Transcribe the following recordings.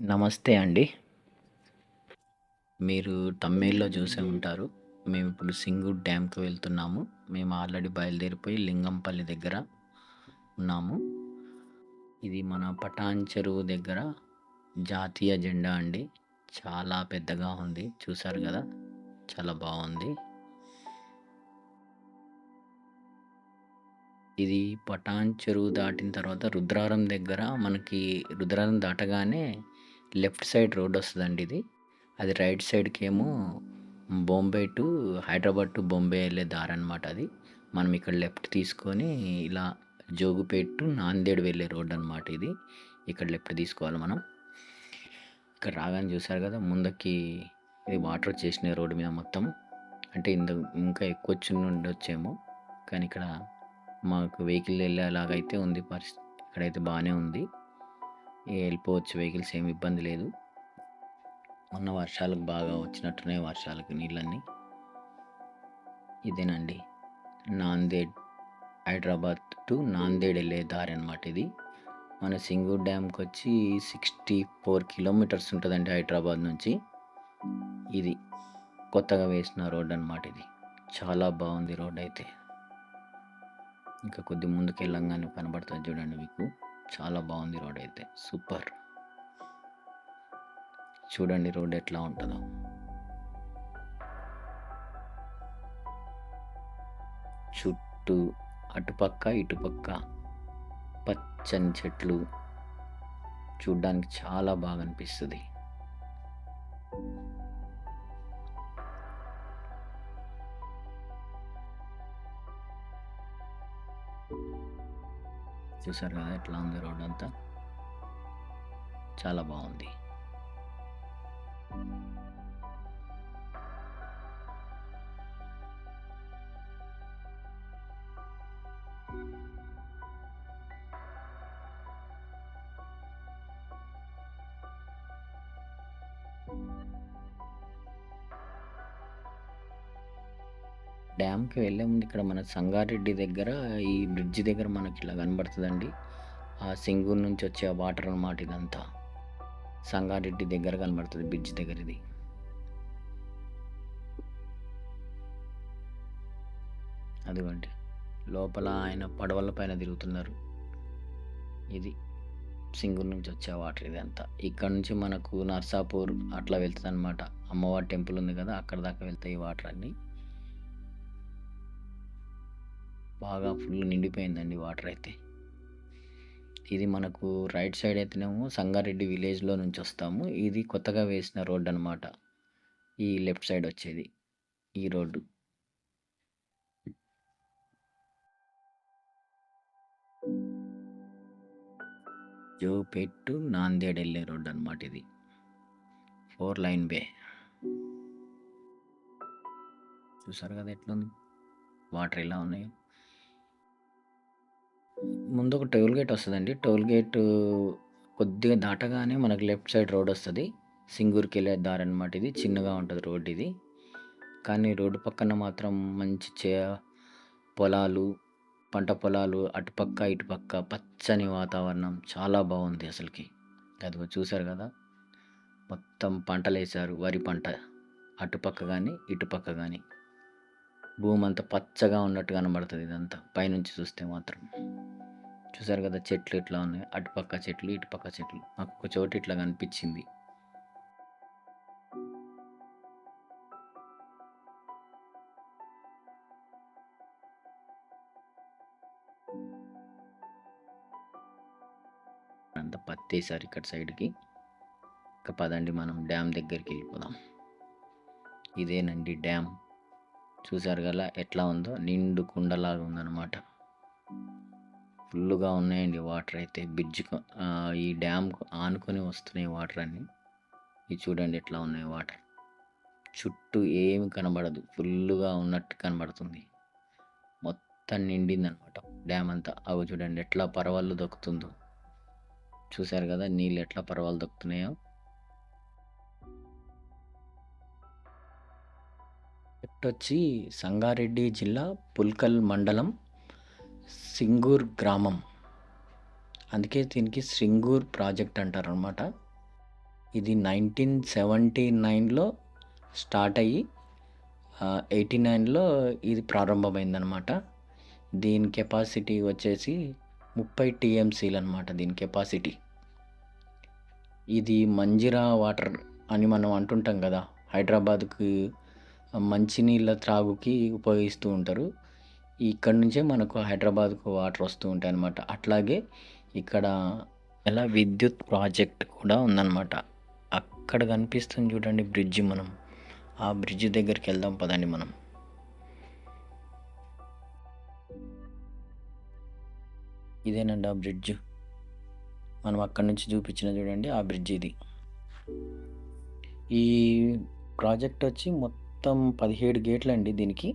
నమస్తే అండి. మీరు తమ్మెయిల్‌లో చూసే ఉంటారు. మేము ఇప్పుడు సింగూర్ డ్యామ్‌కి వెళ్తున్నాము. మేము ఆల్రెడీ బయలుదేరిపోయి లింగంపల్లి దగ్గర ఉన్నాము. ఇది మన పటాన్ చెరువు దగ్గర జాతీయ జెండా అండి. చాలా పెద్దగా ఉంది. చూసారు కదా చాలా బాగుంది ఇది పటాన్ చెరువు దాటిన తర్వాత రుద్రారం దగ్గర మనకి రుద్రారం దాటగానే లెఫ్ట్ సైడ్ రోడ్డొస్తదండి ఇది. అది రైట్ సైడ్‌కేమో బొంబే టు హైదరాబాద్ టు బొంబే వెళ్ళే దారి అనమాట అది. మనం ఇక్కడ లెఫ్ట్ తీసుకొని ఇలా జోగుపేట్ టు నాందేడ్ వెళ్ళే రోడ్డనమాట ఇది. ఇక్కడ లెఫ్ట్ తీసుకోవాలి మనం. ఇక్కడ రాగానే చూసారు కదా ముందకి ఇది వాటర్ వచ్చేసిన రోడ్డు మీద మొత్తం. అంటే ఇంత ఇంకా ఎక్కువ చిన్న ఉండొచ్చేమో కానీ ఇక్కడ మాకు వెహికల్ వెళ్ళేలాగైతే ఉంది పరిస్థితి. ఇక్కడైతే బాగానే ఉంది. వెళ్ళిపోవచ్చు వెహికల్స్ ఏమి ఇబ్బంది లేదు. మొన్న వర్షాలకు బాగా వచ్చినట్టునే వర్షాలకి నీళ్ళన్నీ. ఇదేనండి. నాందేడ్ హైదరాబాద్ టు నాందేడ్ దారి అనమాట ఇది. మన సింగూర్ డ్యామ్‌కొచ్చి 64 కిలోమీటర్స్ ఉంటుందండి హైదరాబాద్ నుంచి. ఇది కొత్తగా వేసిన రోడ్ అనమాట ఇది. చాలా బాగుంది రోడ్ అయితే ఇంకా కొద్ది ముందుకు వెళ్ళంగానే కనబడుతుంది చూడండి మీకు. చాలా బాగుంది రోడ్ అయితే సూపర్. చూడండి రోడ్ ఎట్లా ఉంటుందో చుట్టూ అటుపక్క, ఇటుపక్క పచ్చని చెట్లు. చూడ్డానికి చాలా బాగా అనిపిస్తుంది చూసారు కదా ఎట్లా ఉంది రోడ్డంతా. చాలా బాగుంది డ్యామ్‌కి వెళ్ళే ముందు ఇక్కడ మన సంగారెడ్డి దగ్గర ఈ బ్రిడ్జి దగ్గర మనకి ఇలా కనబడుతుందండి ఆ సింగూరు నుంచి వచ్చే ఆ వాటర్ అనమాట ఇదంతా. సంగారెడ్డి దగ్గర కనబడుతుంది బ్రిడ్జ్ దగ్గర ఇది. అదిగోండి. లోపల ఆయన పడవల పైన తిరుగుతున్నారు. ఇది సింగూరు నుంచి వచ్చే వాటర్ ఇదంతా. ఇక్కడ నుంచి మనకు నర్సాపూర్ అట్లా వెళ్తదనమాట. అమ్మవారి టెంపుల్ ఉంది కదా అక్కడ దాకా వెళ్తాయి ఈ వాటర్ అన్నీ. బాగా ఫుల్ నిండిపోయిందండి వాటర్ అయితే. ఇది మనకు రైట్ సైడ్ అయితేనేమో సంగారెడ్డి విలేజ్‌లో నుంచి వస్తాము. ఇది కొత్తగా వేసిన రోడ్డనమాట. ఈ లెఫ్ట్ సైడ్ వచ్చేది. ఈ road. Jogipet to Nanded road అనమాట ఇది. Four lane way. చూసారు కదా ఎట్లుంది. వాటర్ ఎలా ఉన్నాయో. ముందు ఒక టోల్ గేట్ వస్తుందండి టోల్ గేట్ కొద్దిగా దాటగానే మనకు లెఫ్ట్ సైడ్ రోడ్ వస్తుంది సింగూరుకెళ్ళే అనమాట ఇది. చిన్నగా ఉంటుంది రోడ్ ఇది. కానీ రోడ్డు పక్కన మాత్రం మంచి చే పొలాలు, పంట పొలాలు అటుపక్క, ఇటుపక్క పచ్చని వాతావరణం చాలా బాగుంది అసలుకి అదిగో చూశారు కదా మొత్తం పంటలేశారు. వరి పంట. అటుపక్క కానీ ఇటుపక్క గాని. భూమంతా పచ్చగా ఉన్నట్టు కనబడుతుంది ఇదంతా. పైనుంచి చూస్తే మాత్రం. చూసారు కదా చెట్లు ఇట్లా ఉన్నాయి అటుపక్క చెట్లు, ఇటుపక్క చెట్లు. ఒక చోటు ఇట్లా కనిపించింది అంతా పత్తేసారు ఇక్కడ సైడ్‌కి. ఇక పదండి మనం డ్యామ్ దగ్గరికి వెళ్ళిపోదాం ఇదేనండి డ్యామ్. చూసారు కదా ఎట్లా ఉందో. నిండు కుండలాగా ఉందన్నమాట ఫుల్గా ఉన్నాయండి వాటర్ అయితే. బ్రిడ్జ్ ఈ డ్యామ్ ఆనుకొని వస్తున్నాయి వాటర్ అన్నీ. ఇవి చూడండి ఎట్లా ఉన్నాయి వాటర్. చుట్టూ ఏమి కనబడదు. ఫుల్లుగా ఉన్నట్టు కనబడుతుంది. మొత్తం నిండిందనమాట డ్యామ్ అంతా. అవి చూడండి ఎట్లా పరవళ్ళు దొక్కుతుందో. చూశారు కదా నీళ్ళు ఎట్లా పరవాలు దొక్కుతున్నాయో. వచ్చి సంగారెడ్డి జిల్లా పుల్కల్ మండలం సింగూర్ గ్రామం. అందుకే దీనికి సింగూర్ ప్రాజెక్ట్ అంటారనమాట. ఇది నైన్టీన్ సెవెంటీ నైన్లో స్టార్ట్ అయ్యి ఎయిటీ నైన్లో ఇది ప్రారంభమైందనమాట దీని కెపాసిటీ వచ్చేసి ముప్పై టీఎంసీలు అనమాట దీని కెపాసిటీ ఇది మంజిరా వాటర్ అని మనం అంటుంటాం కదా హైదరాబాద్కి మంచినీళ్ళ త్రాగుకి ఉపయోగిస్తూ ఉంటారు ఇక్కడ నుంచే మనకు హైదరాబాద్కు వాటర్ వస్తూ ఉంటాయి అన్నమాట. అట్లాగే ఇక్కడ ఎలా విద్యుత్ ప్రాజెక్ట్ కూడా ఉందన్నమాట. అక్కడ కనిపిస్తుంది చూడండి బ్రిడ్జ్ మనం. ఆ బ్రిడ్జ్ దగ్గరికి వెళ్దాం పదండి మనం. ఇదేనండి ఆ బ్రిడ్జ్ మనం అక్కడి నుంచి చూపించిన చూడండి ఆ బ్రిడ్జ్ ఇది. ఈ ప్రాజెక్ట్ వచ్చి మొత్తం పదిహేడు గేట్లు అండి దీనికి.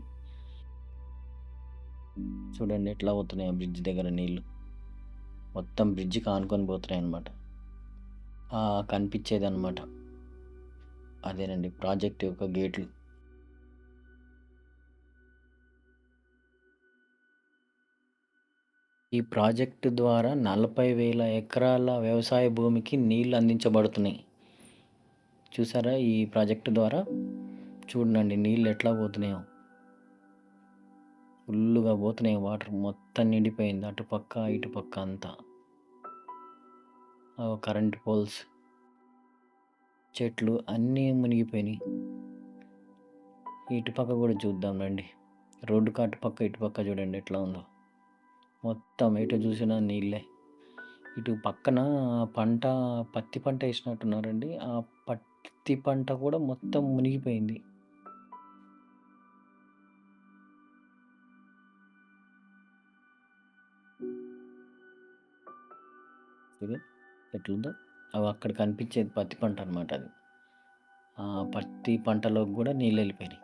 చూడండి ఎట్లా పోతున్నాయి ఆ బ్రిడ్జ్ దగ్గర నీళ్ళు మొత్తం బ్రిడ్జ్కి ఆనుకొని పోతున్నాయి అనమాట కనిపించేది అనమాట అదేనండి ప్రాజెక్ట్ యొక్క గేట్లు ఈ ప్రాజెక్టు ద్వారా నలభై వేల ఎకరాల వ్యవసాయ భూమికి నీళ్ళు అందించబడుతున్నాయి. చూసారా ఈ ప్రాజెక్టు ద్వారా? చూడండి నీళ్ళు ఎట్లా పోతున్నాయో. ఫుల్లుగా పోతున్నాయి. వాటర్ మొత్తం నిండిపోయింది. అటుపక్క ఇటుపక్క అంతా. కరెంట్ పోల్స్ చెట్లు అన్నీ మునిగిపోయినాయి. ఇటుపక్క కూడా చూద్దాం రండి. రోడ్డుకు అటుపక్క ఇటుపక్క చూడండి ఎట్లా ఉందో. మొత్తం ఎటు చూసినా నీళ్ళే. ఇటు పక్కన పంట పత్తి పంట వేసినట్టున్నారండి. ఆ పత్తి పంట కూడా మొత్తం మునిగిపోయింది. ఇది ఎట్లుందో. అవి అక్కడ కనిపించేది పత్తి పంట అనమాట అది. ఆ పత్తి పంటలోకి కూడా నీళ్ళు వెళ్ళిపోయినాయి.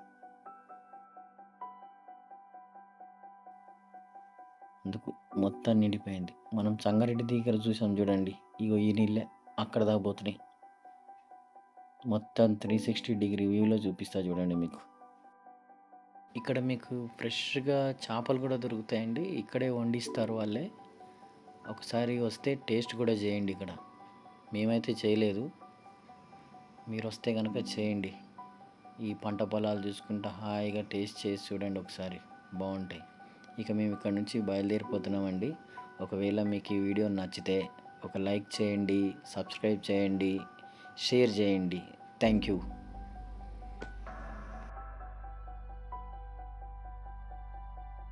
అందుకు మొత్తం నిండిపోయింది. మనం సంగారెడ్డి దగ్గర చూసాం చూడండి. ఇగో ఈ నీళ్ళే అక్కడ దాకా పోతున్నాయి. మొత్తం త్రీ సిక్స్టీ డిగ్రీ వ్యూలో చూపిస్తా చూడండి మీకు. ఇక్కడ మీకు ఫ్రెష్గా చేపలు కూడా దొరుకుతాయండి. ఇక్కడే వండిస్తారు వాళ్ళే. ఒకసారి వస్తే టేస్ట్ కూడా చేయండి ఇక్కడ. మేమైతే చేయలేదు. మీరు వస్తే కనుక చేయండి. ఈ పంట పొలాలు చూసుకుంటా హాయిగా టేస్ట్ చేసి చూడండి ఒకసారి. బాగుంటాయి. ఇక మేము ఇక్కడ నుంచి బయలుదేరిపోతున్నామండి. ఒకవేళ మీకు ఈ వీడియో నచ్చితే ఒక లైక్ చేయండి సబ్స్క్రైబ్ చేయండి షేర్ చేయండి. Thank you.